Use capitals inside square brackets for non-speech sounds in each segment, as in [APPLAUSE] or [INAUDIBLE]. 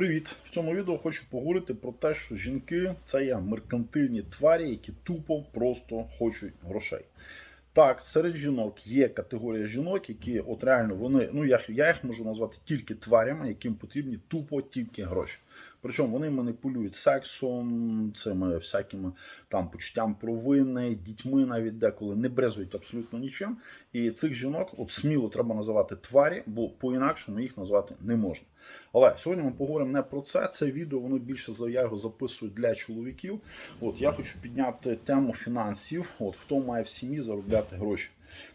Привіт! В цьому відео хочу поговорити про те, що жінки це є меркантильні тварі, які тупо просто хочуть грошей. Так, серед жінок є категорія жінок, які от реально вони, ну я, я їх можу назвати тільки тварями, яким потрібні тупо тільки гроші. Причому вони маніпулюють сексом, цими всякими там почуттям провини, дітьми навіть деколи не брезують абсолютно нічим. І цих жінок от сміло треба називати тварі, бо по-інакшому їх назвати не можна. Але сьогодні ми поговоримо не про це. Це відео воно більше я його записую для чоловіків. От я хочу підняти тему фінансів. От хто має в сім'ї заробляти гроші.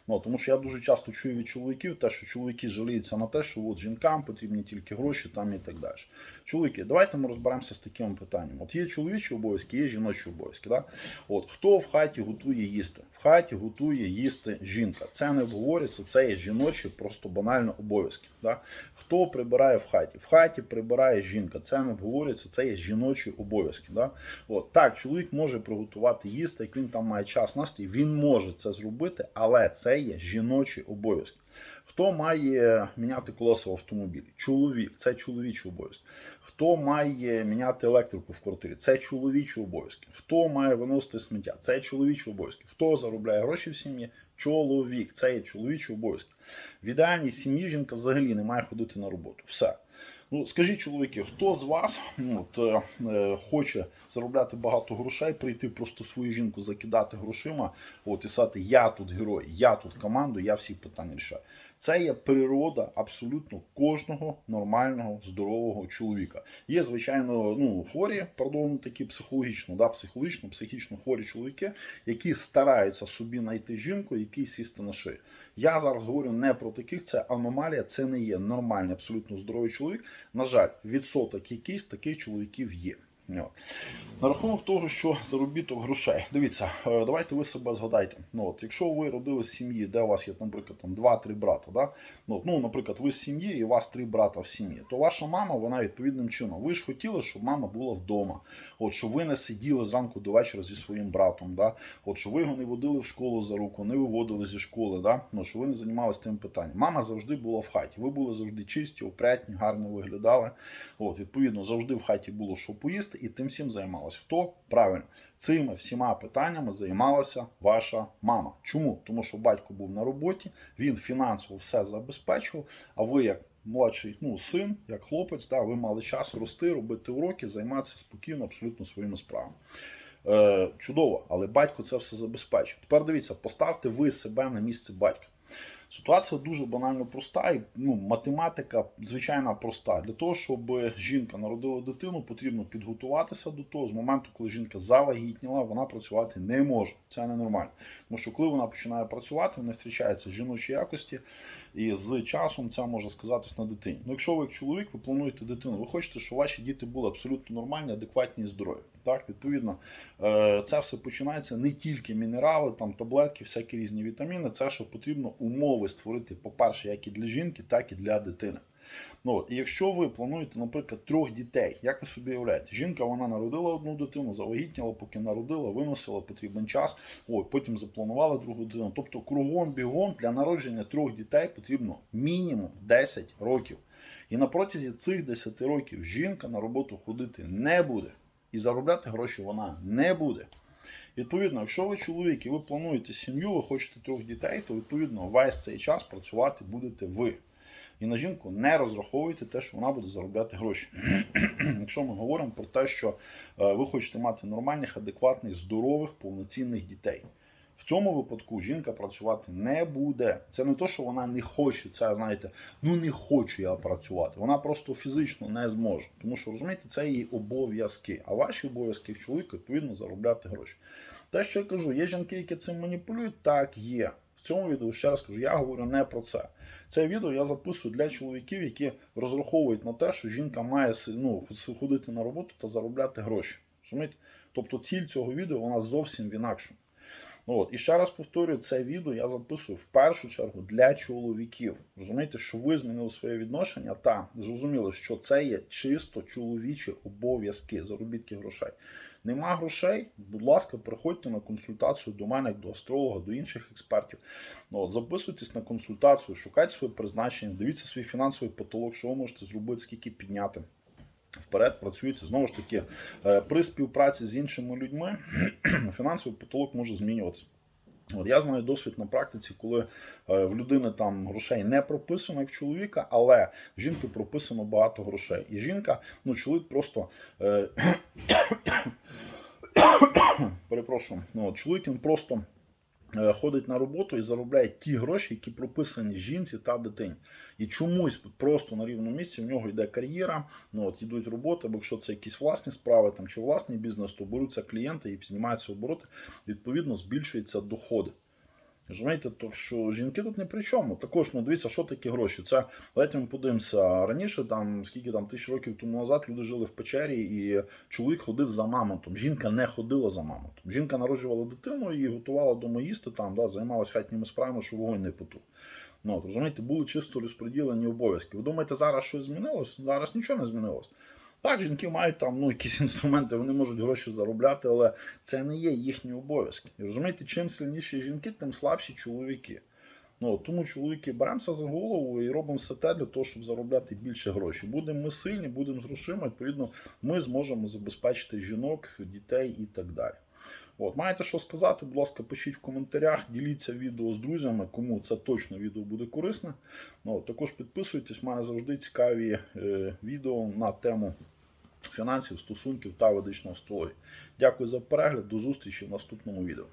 Ну, тому що я дуже часто чую від чоловіків те, що чоловіки жаліються на те, що от жінкам потрібні тільки гроші там і так далі. Чоловіки, давайте ми розберемося з таким питанням. От є чоловічі обов'язки, є жіночі обов'язки. Да? От хто в хаті готує їсти? В хаті готує їсти жінка. Це не обговорюється, це є жіночі, просто банально обов'язки. Да? Хто прибирає в хаті? В хаті прибирає жінка. Це не обговорюється, це є жіночі обов'язки. Да? От так, чоловік може приготувати їсти, як він там має час настрій, він може це зробити, але це є жіночі обов'язки. Хто має міняти колеса в автомобілі? Чоловік, це чоловічі обов'язки. Хто має міняти електрику в квартирі? Це чоловічі обов'язки. Хто має виносити сміття? Це чоловічі обов'язки. Хто заробляє гроші в сім'ї? Чоловік. Це є чоловічі обов'язки. В ідеальній сім'ї жінка взагалі не має ходити на роботу. Все. Ну, скажіть, чоловіки, хто з вас ну, от, е, е, хоче заробляти багато грошей, прийти просто свою жінку закидати грошима, от і сказати, я тут герой, я тут команду, я всі питання рішаю. Це є природа абсолютно кожного нормального здорового чоловіка. Є, звичайно, ну, хворі, пардон, такі психологічно, да, психологічно, психічно хворі чоловіки, які стараються собі знайти жінку, який сісти на шию. Я зараз говорю не про таких, це аномалія, це не є нормальний, абсолютно здоровий чоловік. На жаль, відсоток якийсь таких чоловіків є. На рахунок того, що заробіток грошей. Дивіться, е, давайте ви себе згадайте. Ну, от, якщо ви родили з сім'ї, де у вас є, наприклад, там 2-3 брата, да? ну, ну, наприклад, ви з сім'ї і у вас 3 брата в сім'ї, то ваша мама, вона відповідним чином. Ви ж хотіли, щоб мама була вдома, от, щоб ви не сиділи зранку до вечора зі своїм братом, да? от, щоб ви його не водили в школу за руку, не виводили зі школи, да? ну, щоб ви не займалися тим питанням. Мама завжди була в хаті. Ви були завжди чисті, опрятні, гарно виглядали. От, відповідно, завжди в хаті було що поїсти, і тим всім займалась. Хто? Правильно, цими всіма питаннями займалася ваша мама. Чому? Тому що батько був на роботі, він фінансово все забезпечував, а ви як. Молодший ну, син, як хлопець, да, ви мали час рости, робити уроки, займатися спокійно, абсолютно своїми справами. Е, чудово, але батько це все забезпечив. Тепер дивіться, поставте ви себе на місце батька. Ситуація дуже банально проста, і ну, математика звичайно проста. Для того, щоб жінка народила дитину, потрібно підготуватися до того. З моменту, коли жінка завагітніла, вона працювати не може. Це ненормально. Тому що коли вона починає працювати, вона втрачається жіночі якості, і з часом це може сказатись на дитині. Ну, якщо ви як чоловік, ви плануєте дитину, ви хочете, щоб ваші діти були абсолютно нормальні, адекватні і здорові. Так, відповідно, е, це все починається не тільки мінерали, там таблетки, всякі різні вітаміни. Це що потрібно умови створити, по-перше, як і для жінки, так і для дитини. Ну, І якщо ви плануєте, наприклад, трьох дітей, як ви собі уявляєте, жінка вона народила одну дитину, завагітніла, поки народила, виносила потрібен час, ой, потім запланувала другу дитину. Тобто кругом бігом для народження трьох дітей потрібно мінімум 10 років. І на протязі цих 10 років жінка на роботу ходити не буде. І заробляти гроші вона не буде. Відповідно, якщо ви чоловік і ви плануєте сім'ю, ви хочете трьох дітей, то відповідно весь цей час працювати будете ви. І на жінку не розраховуйте те, що вона буде заробляти гроші. [CLEARS THROAT] Якщо ми говоримо про те, що е, ви хочете мати нормальних, адекватних, здорових, повноцінних дітей. В цьому випадку жінка працювати не буде. Це не то, що вона не хоче. Це знаєте, ну не хочу я працювати. Вона просто фізично не зможе. Тому що розумієте, це її обов'язки. А ваші обов'язки як чоловіка відповідно заробляти гроші. Те, що я кажу, є жінки, які цим маніпулюють, так є. Цьому відео ще раз кажу, я говорю не про це. Це відео я записую для чоловіків, які розраховують на те, що жінка має ну, ходити на роботу та заробляти гроші. Розумієте? Тобто ціль цього відео вона зовсім в інакшому. Ну, от. І ще раз повторюю, це відео я записую в першу чергу для чоловіків. Розумієте, що ви змінили своє відношення та зрозуміли, що це є чисто чоловічі обов'язки заробітки грошей. Нема грошей, будь ласка, приходьте на консультацію до мене, до астролога, до інших експертів. Ну, от, Записуйтесь на консультацію, шукайте своє призначення, дивіться свій фінансовий потолок, що ви можете зробити, скільки підняти. Вперед, працюйте. Знову ж таки, е, при співпраці з іншими людьми [CLEARS THROAT] фінансовий потолок може змінюватися. От я знаю досвід на практиці, коли е, в людини там грошей не прописано як чоловіка, але в жінки прописано багато грошей. І жінка, ну чоловік просто е, [COUGHS] [COUGHS] перепрошую, ну чоловік він просто ходить на роботу і заробляє ті гроші, які прописані жінці та дитині. І чомусь просто на рівному місці в нього йде кар'єра, ну от йдуть роботи, бо якщо це якісь власні справи там чи власний бізнес, то беруться клієнти і знімаються обороти, відповідно збільшуються доходи. Розумієте, то що жінки тут не при чому. Також ну дивіться, що такі гроші. Це давайте ми подивимося раніше, там скільки там тисяч років тому назад люди жили в печері, і чоловік ходив за мамонтом. Жінка не ходила за мамонтом. Жінка народжувала дитину і готувала дома їсти там, да, займалась хатніми справами, що вогонь не потух. Ну, от, розумієте, були чисто розподілені обов'язки. Ви думаєте, зараз щось змінилось? Зараз нічого не змінилось. Так, жінки мають там ну, якісь [LAUGHS] інструменти, вони можуть гроші заробляти, але це не є їхні обов'язки. І розумієте, чим сильніші жінки, тим слабші чоловіки. Ну, тому чоловіки беремося за голову і робимо все те для того, щоб заробляти більше грошей. Будемо ми сильні, будемо грошима, відповідно, ми зможемо забезпечити жінок, дітей і так далі. От, маєте що сказати, будь ласка, пишіть в коментарях, діліться відео з друзями, кому це точно відео буде корисне. Ну, також підписуйтесь, має завжди цікаві е, відео на тему фінансів, стосунків та ведичної астрології. Дякую за перегляд, до зустрічі в наступному відео.